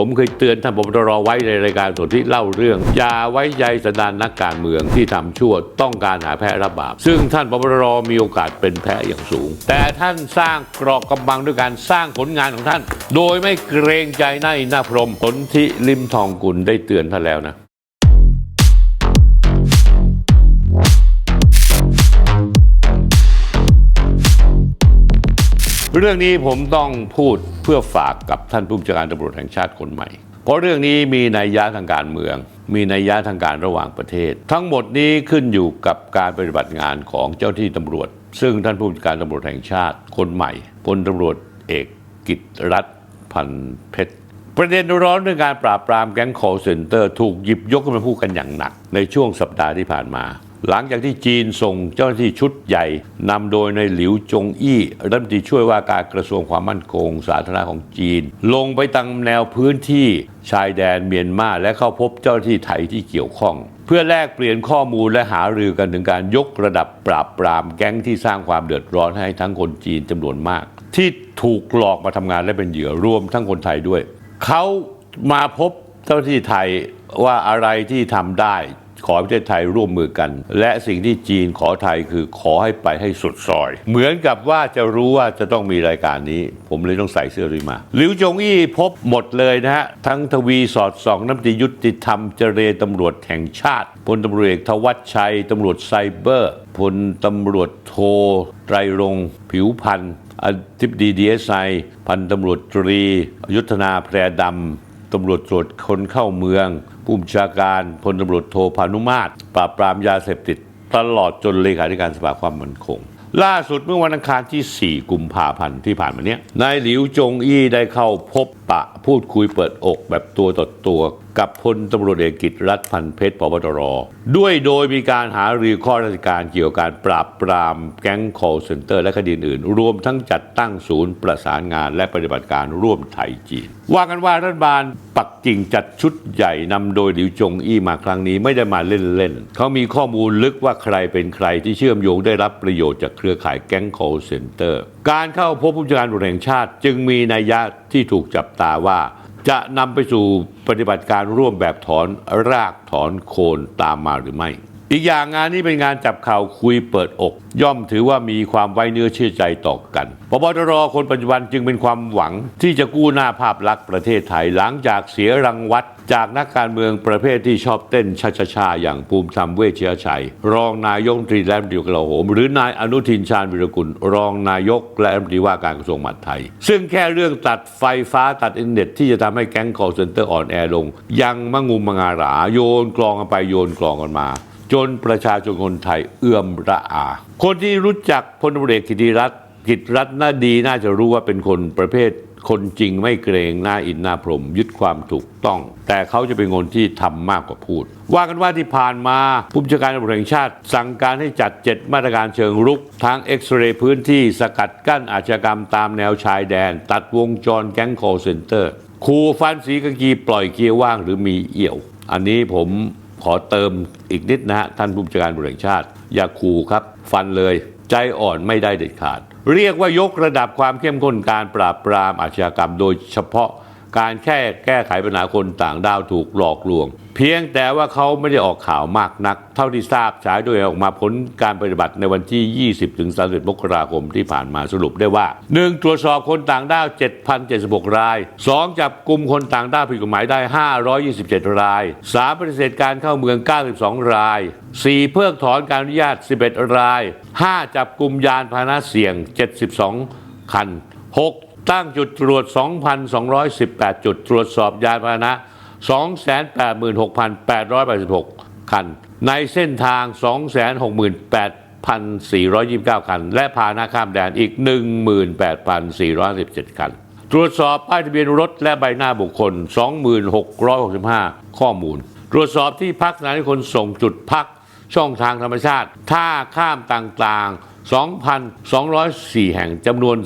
ผมเคยเตือนท่านพบตรไว้ในรายการสดที่เล่าเรื่องอย่าไว้ใจสนานนักการเมืองที่ทำชั่วต้องการหาแพ้รับบาป ซึ่งท่านพบตรมีโอกาสเป็นแพ้อย่างสูง แต่ท่านสร้างเกราะกำบังด้วยการสร้างผลงานของท่าน โดยไม่เกรงใจหน้าอินหน้าพรหมผลที่ลิมทองกุลได้เตือนท่านแล้วนะ เรื่องนี้ผมต้องพูดเพื่อฝากกับท่านผู้บัญชาการตำรวจแห่งชาติคนใหม่ เพราะเรื่องนี้มีนัยยะทางการเมือง มีนัยยะทางการระหว่างประเทศ ทั้งหมดนี้ขึ้นอยู่กับการปฏิบัติงานของเจ้าที่ตำรวจ ซึ่งท่านผู้บัญชาการตำรวจแห่งชาติคนใหม่พลตำรวจเอกกิตรัฐพันเพชรประเด็นร้อนเรื่องการปราบปรามแก๊ง call center ถูกหยิบยกขึ้นมาพูดกันอย่างหนัก ในช่วงสัปดาห์ที่ผ่านมา หลังจากที่จีนส่งเจ้าหน้าที่ชุดใหญ่นำโดยในหลิวจงอี้รัฐมนตรีช่วยว่าการกระทรวงความมั่นคง สาธารณะของจีน ลงไปตั้งแนวพื้นที่ชายแดนเมียนมาและเข้าพบเจ้าหน้าที่ไทยที่เกี่ยวข้อง เพื่อแลกเปลี่ยนข้อมูลและหารือกันถึงการยกระดับปราบปรามแก๊งที่สร้างความเดือดร้อนให้ทั้งคนจีนจำนวนมาก ที่ถูกหลอกมาทำงานและเป็นเหยื่อรวมทั้งคนไทยด้วยเขามาพบเจ้าหน้าที่ไทยว่าอะไรที่ทำได้ ขอประเทศไทยร่วมมือกัน และสิ่งที่จีนขอไทยคือขอให้ไปให้สุดซอย เหมือนกับว่าจะรู้ว่าจะต้องมีรายการนี้ ผมเลยต้องใส่เสื้อรีมาหลิวจงอี้พบหมดเลยนะฮะ ทั้งทวีสอดส่องน้ำตียุติธรรมเจรตำรวจแห่งชาติพลตำรวจเอกทวัชชัยตำรวจไซเบอร์พลตำรวจโทไตรรงผิวพันธ์อธิบดีดีเอสไอพันตำรวจตรี ยุทธนาแพรดำตำรวจตรวจคนเข้าเมือง ผู้บัญชาการพลตำรวจโทพานุมาตรปราบปรามยาเสพติด ตลอดจนเลขาธิการสภาความมั่นคง ล่าสุดเมื่อวันอังคารที่ 4 กุมภาพันธ์ที่ผ่านมาเนี้ยนายหลิวจงอี้ได้เข้าพบปะพูดคุยเปิดอกแบบตัวต่อตัว กับพลตำรวจเอกกิตรัฐพันเพชรพบตร ด้วยโดยมีการหารือข้อราชการเกี่ยวกับการปราบปรามแก๊ง call center และคดีอื่น รวมทั้งจัดตั้งศูนย์ประสานงานและปฏิบัติการร่วมไทยจีน ว่ากันว่ารัฐบาลปักกิ่งจัดชุดใหญ่นำโดยหลิวจงอี้มาครั้งนี้ไม่ได้มาเล่นๆเขามีข้อมูลลึกว่าใครเป็นใครที่เชื่อมโยงได้รับประโยชน์จากเครือข่ายแก๊ง call center การเข้าพบผู้จัดการตำรวจแห่งชาติจึงมีนัยยะที่ถูกจับตาว่า จะนำไปสู่ปฏิบัติการร่วมแบบถอนรากถอนโคนตามมาหรือไม่ อีกอย่างงานนี้เป็นงานจับข่าวคุยเปิดอก ย่อมถือว่ามีความไว้เนื้อเชื่อใจต่อกันพบตรคนปัจจุบันจึงเป็นความหวังที่จะกู้หน้าภาพลักษณ์ประเทศไทยหลังจากเสียรังวัด จากนักการเมืองประเภทที่ชอบเต้นชาชาชาอย่างภูมิธรรมเวชยชัย รองนายกรัฐมนตรีและรัฐมนตรีกลาโหม หรือนายอนุทินชาญวิรกุล รองนายกและรัฐมนตรีว่าการกระทรวงมหาดไทย ซึ่งแค่เรื่องตัดไฟฟ้าตัดอินเทอร์เน็ตที่จะทำให้แก๊ง call center อ่อนแอลง ยังมะงุมมางาหราโยนกลองกันไปโยนกลองกันมา จนประชาชนคนไทยเอื้อมระอา คนที่รู้จักพลตำรวจเอกกิติรัตน์กิจรัตน์น่าดีน่าจะรู้ว่าเป็นคนประเภทคนจริงไม่เกรงหน้าอินหน้าพรหมยึดความถูกต้อง แต่เขาจะเป็นคนที่ทำมากกว่าพูด ว่ากันว่าที่ผ่านมาผู้บัญชาการตำรวจแห่งชาติ สั่งการให้จัด 7 มาตรการเชิงรุกทางเอ็กซเรย์พื้นที่สกัดกั้นอาชญากรรมตามแนวชายแดน ตัดวงจรแก๊ง call center คูฟันสีกากีปล่อยเกียร์ว่างหรือมีเอี่ยว อันนี้ผม ขอเติมอีกนิดนะฮะท่านผู้บัญชาการบริหารชาติ อย่าขู่ครับ ฟันเลย ใจอ่อนไม่ได้เด็ดขาด เรียกว่ายกระดับความเข้มข้นการปราบปรามอาชญากรรม โดยเฉพาะ การแค่แก้ไขปัญหาคนต่างด้าวถูกหลอกลวง เพียงแต่ว่าเขาไม่ได้ออกข่าวมากนัก เท่าที่ทราบฉายโดยออกมาผลการปฏิบัติในวันที่ 20ถึง31มกราคมที่ผ่านมาสรุปได้ว่า 1. ตรวจสอบคนต่างด้าว 7,076 ราย 2. จับกลุ่มคนต่างด้าวผิดกฎหมายได้ 527 ราย 3. ปฏิเสธการเข้าเมือง 92 ราย 4. เพิกถอนการอนุญาต 11 ราย 5. จับกลุ่มยานพาหนะเสี่ยง 72 คัน 6. ตั้งจุดตรวจ 2,218 จุด ตรวจสอบยานพาหนะ 286,886 คัน ในเส้นทาง 268,429 คัน และพาหนะข้ามแดนอีก 18,417 คัน ตรวจสอบป้ายทะเบียนรถและใบหน้าบุคคล 2,665 ข้อมูล ตรวจสอบที่พักสถานที่คนส่งจุดพักช่องทางธรรมชาติ ท่าข้ามต่างๆ 2,204 แห่งจำนวน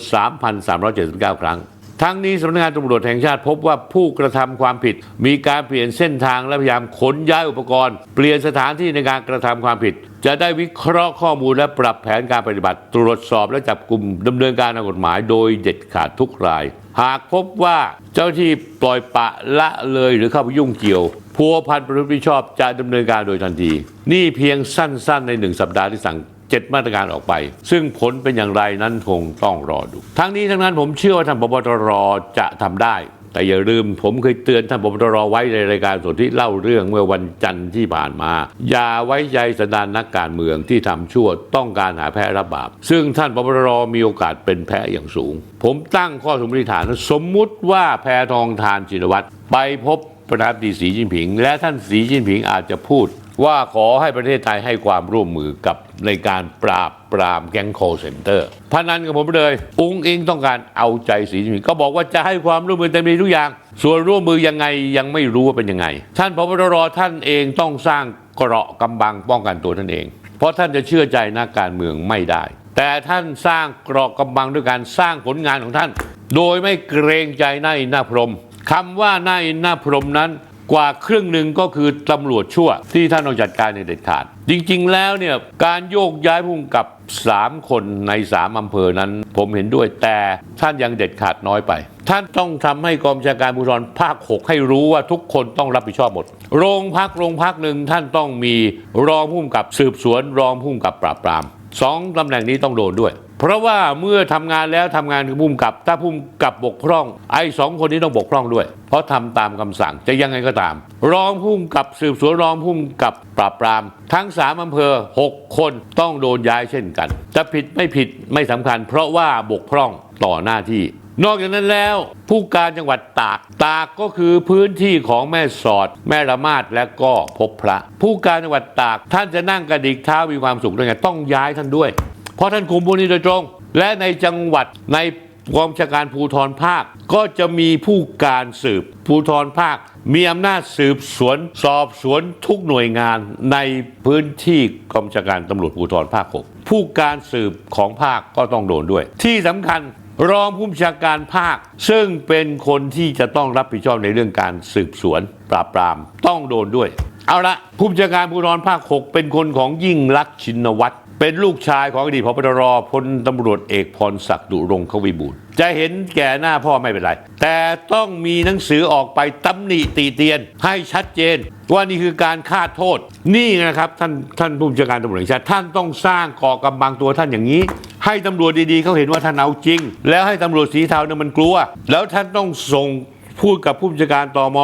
3,379 ครั้ง ทั้งนี้สำนักงานตำรวจแห่งชาติพบว่าผู้กระทำความผิด มีการเปลี่ยนเส้นทางและพยายามขนย้ายอุปกรณ์ เปลี่ยนสถานที่ในการกระทำความผิด จะได้วิเคราะห์ข้อมูลและปรับแผนการปฏิบัติ ตรวจสอบและจับกลุ่มดำเนินการทางกฎหมาย โดยเด็ดขาดทุกราย หากพบว่าเจ้าที่ปล่อยปะละเลยหรือเข้าไปยุ่งเกี่ยวพัวพันประพฤติผิดชอบจะดำเนินการโดยทันที นี่เพียงสั้นๆ ในหนึ่งสัปดาห์ที่สั่ง เจ็ดมาตรการออกไป ซึ่งผลเป็นอย่างไรนั้นคงต้องรอดู ทั้งนี้ทั้งนั้นผมเชื่อว่าท่านพบตรจะทำได้ แต่อย่าลืมผมเคยเตือนท่านพบตรไว้ในรายการสดที่เล่าเรื่องเมื่อวันจันทร์ที่ผ่านมา อย่าไว้ใจสันดานนักการเมืองที่ทำชั่วต้องการหาแพ้รับบาป ซึ่งท่านพบตรมีโอกาสเป็นแพ้อย่างสูง ผมตั้งข้อสมมติฐานสมมุติว่าแพทองทานชินวัตรไปพบประธานาธิบดีสีจิ้นผิง และท่านสีจิ้นผิงอาจจะพูด ว่าขอให้ประเทศไทยให้ความร่วมมือกับในการปราบปรามแก๊งโคเซ็นเตอร์พนันกับผมเลย อุ้งอิงต้องการเอาใจสีจิ้นผิงก็บอกว่าจะให้ความร่วมมือเต็มที่ทุกอย่าง ส่วนร่วมมือยังไงยังไม่รู้ว่าเป็นยังไง ท่านพบตรท่านเองต้องสร้างเกราะกำบังป้องกันตัวท่านเอง เพราะท่านจะเชื่อใจนักการเมืองไม่ได้ แต่ท่านสร้างเกราะกำบังด้วยการสร้างผลงานของท่าน โดยไม่เกรงใจนาอินหน้าพรหมคำว่านาอินหน้าพรหมนั้น กว่าครึ่งหนึ่งก็คือตำรวจชั่ว ที่ท่านต้องจัดการในเด็ดขาด จริงๆ แล้วเนี่ยการโยกย้ายผู้กำกับ 3 คนใน 3 อำเภอนั้น ผมเห็นด้วยแต่ท่านยังเด็ดขาดน้อยไป ท่านต้องทำให้กองบัญชาการภูธรภาค 6 ให้รู้ว่าทุกคนต้องรับผิดชอบหมด โรงพักโรงพักหนึ่งท่านต้องมีรองผู้กำกับสืบสวน รองผู้กำกับปราบปรามสองตำแหน่งนี้ต้องโดนด้วย เพราะว่าเมื่อทำงานแล้วทำงานคือภูมิกับ ถ้าภูมิกับบกพร่อง ไอ้สองคนนี้ต้องบกพร่องด้วย เพราะทำตามคำสั่งจะยังไงก็ตาม รองภูมิกับสืบสวนรองภูมิกับปราบปราม ทั้งสามอำเภอ 6 คนต้องโดนย้ายเช่นกัน จะผิดไม่ผิดไม่สำคัญ เพราะว่าบกพร่องต่อหน้าที่นอกจากนั้นแล้วผู้การจังหวัดตาก ตากก็คือพื้นที่ของแม่สอด แม่ละมาดและก็พบพระ ผู้การจังหวัดตาก ท่านจะนั่งกระดิกเท้ามีความสุขด้วยไงต้องย้ายท่านด้วย ราะท่านคุมพวกนี้โดยตรง และในจังหวัดในกองบัญชาการภูธรภาค ก็จะมีผู้การสืบภูธรภาค มีอำนาจสืบสวน สอบสวนทุกหน่วยงานในพื้นที่กองบัญชาการตำรวจภูธรภาค 6 ผู้การสืบของภาคก็ต้องโดนด้วย ที่สำคัญรองผู้บัญชาการภาค ซึ่งเป็นคนที่จะต้องรับผิดชอบในเรื่องการสืบสวน ปราบปราม ต้องโดนด้วย เอาละผู้บัญชาการภูธรภาค 6 เป็นคนของยิ่งลักษณ์ชินวัตร เป็นลูกชายของอดีตพบตรพลตำรวจเอกพรศักดิ์ดุรงควิบูลจะเห็นแก่หน้าพ่อไม่เป็นไร แต่ต้องมีหนังสือออกไปตำหนิตีเตียน ให้ชัดเจน ว่านี่คือการฆ่าโทษ นี่นะครับท่านท่านผู้บัญชาการตำรวจแห่งชาติท่านต้องสร้างก่อกำบังตัวท่านอย่างนี้ ให้ตำรวจดีๆเขาเห็นว่าท่านเอาจริง แล้วให้ตำรวจสีเทาเนี่ยมันกลัว แล้วท่านต้องส่งพูดกับผู้บัญชาการตม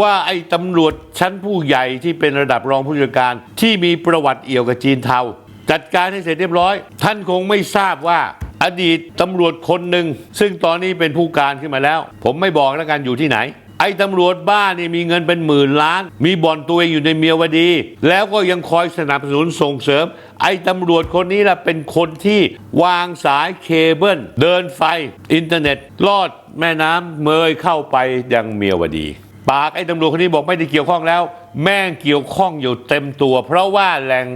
ว่าไอ้ตำรวจชั้นผู้ใหญ่ที่เป็นระดับรองผู้จัดการ ที่มีประวัติเอี่ยวกับจีนเทา จัดการให้เสร็จเรียบร้อย ท่านคงไม่ทราบว่าอดีตตำรวจคนหนึ่ง ซึ่งตอนนี้เป็นผู้การขึ้นมาแล้ว ผมไม่บอกแล้วกันอยู่ที่ไหน ไอ้ตำรวจบ้านี่มีเงินเป็นหมื่นล้าน มีบ่อนตัวเองอยู่ในเมียวดี แล้วก็ยังคอยสนับสนุนส่งเสริม ไอ้ตำรวจคนนี้ล่ะเป็นคนที่วางสายเคเบิลเดินไฟ อินเทอร์เน็ต ลอดแม่น้ำเมยเข้าไปยังเมียวดี ปากไอ้ตำรวจคนนี้บอกไม่ได้เกี่ยวข้องแล้ว แม่งเกี่ยวข้องอยู่เต็มตัว เพราะว่าแหล่ง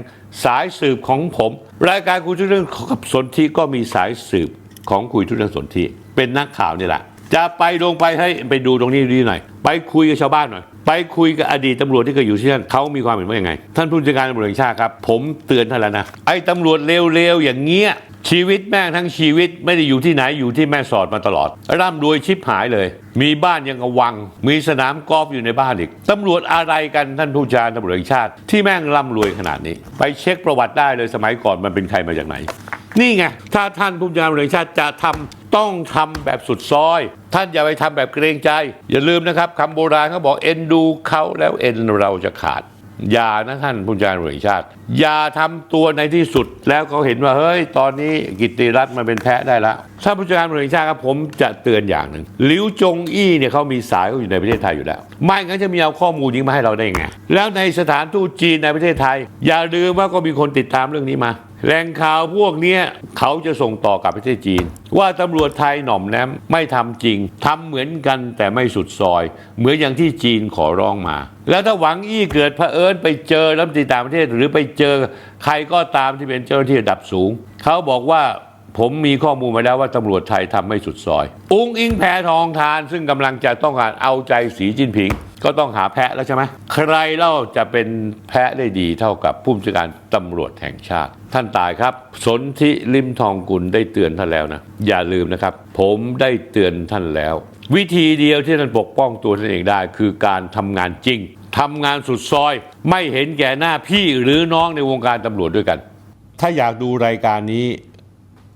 สายสืบของผม รายการคุยทุกเรื่องกับสนธิก็มีสายสืบของคุยทุกเรื่องสนธิเป็นนักข่าวนี่แหละจะไปลงไปให้ไปดูตรงนี้ดีหน่อย ไปคุยกับชาวบ้านหน่อย ไปคุยกับอดีตตำรวจที่เคยอยู่ที่นั่นเขามีความเห็นว่ายังไง ท่านผู้จัดการตำรวจแห่งชาติครับ ผมเตือนท่านแล้วนะไอ้ตำรวจเร็วๆอย่างเงี้ย ชีวิตแม่งทั้งชีวิตไม่ได้อยู่ที่ไหนอยู่ที่แม่สอดมาตลอด ร่ำรวยชิบหายเลย มีบ้านยังกระวัง มีสนามกอล์ฟอยู่ในบ้านอีกตำรวจอะไรกันท่านผู้จารตำรวจแห่งชาติ ที่แม่งร่ำรวยขนาดนี้ ไปเช็คประวัติได้เลยสมัยก่อนมันเป็นใครมาจากไหน นี่ไงถ้าท่านผู้การตำรวจแห่งชาติจะทำต้องทำแบบสุดซอย ท่านอย่าไปทำแบบเกรงใจ อย่าลืมนะครับคำโบราณเขาบอกเอ็นดูเขาแล้วเอ็นเราจะขาด อย่านะท่านผู้การตำรวจแห่งชาติ อย่าทำตัวในที่สุดแล้วเขาเห็นว่าเฮ้ยตอนนี้กิติรัตน์มันเป็นแพ้ได้แล้วท่านผู้การตำรวจแห่งชาติครับผมจะเตือนอย่างหนึ่งหลิวจงอี้เนี่ยเขามีสายเขาอยู่ในประเทศไทยอยู่แล้ว ไม่งั้นจะมีเอาข้อมูลนี้มาให้เราได้ไง แล้วในสถานทูตจีนในประเทศไทย อย่าลืมว่าก็มีคนติดตามเรื่องนี้มา แหล่งข่าวพวกเนี้ยเขาจะส่งต่อกับประเทศจีน ว่าตำรวจไทยหน่อมแนมไม่ทำจริงทำเหมือนกันแต่ไม่สุดซอย เหมือนอย่างที่จีนขอร้องมา แล้วถ้าหวังอี้เกิดเผอิญไปเจอรัฐมนตรีต่างประเทศ หรือไปเจอใครก็ตามที่เป็นเจ้าหน้าที่ระดับสูง เขาบอกว่า ผมมีข้อมูลมาแล้วว่าตำรวจไทยทำไม่สุดซอย อุ้งอิงแพทองทานซึ่งกำลังจะต้องการเอาใจสีจิ้นผิง ก็ต้องหาแพะแล้วใช่ไหมใครเล่าจะเป็นแพะได้ดีเท่ากับผู้บัญชาการตำรวจแห่งชาติ ท่านตายครับ สนธิลิมทองกุลได้เตือนท่านแล้วนะ อย่าลืมนะครับ ผมได้เตือนท่านแล้ว วิธีเดียวที่ท่านปกป้องตัวท่านเองได้ คือการทำงานจริงทำงานสุดซอย ไม่เห็นแก่หน้าพี่หรือน้องในวงการตำรวจด้วยกัน ถ้าอยากดูรายการนี้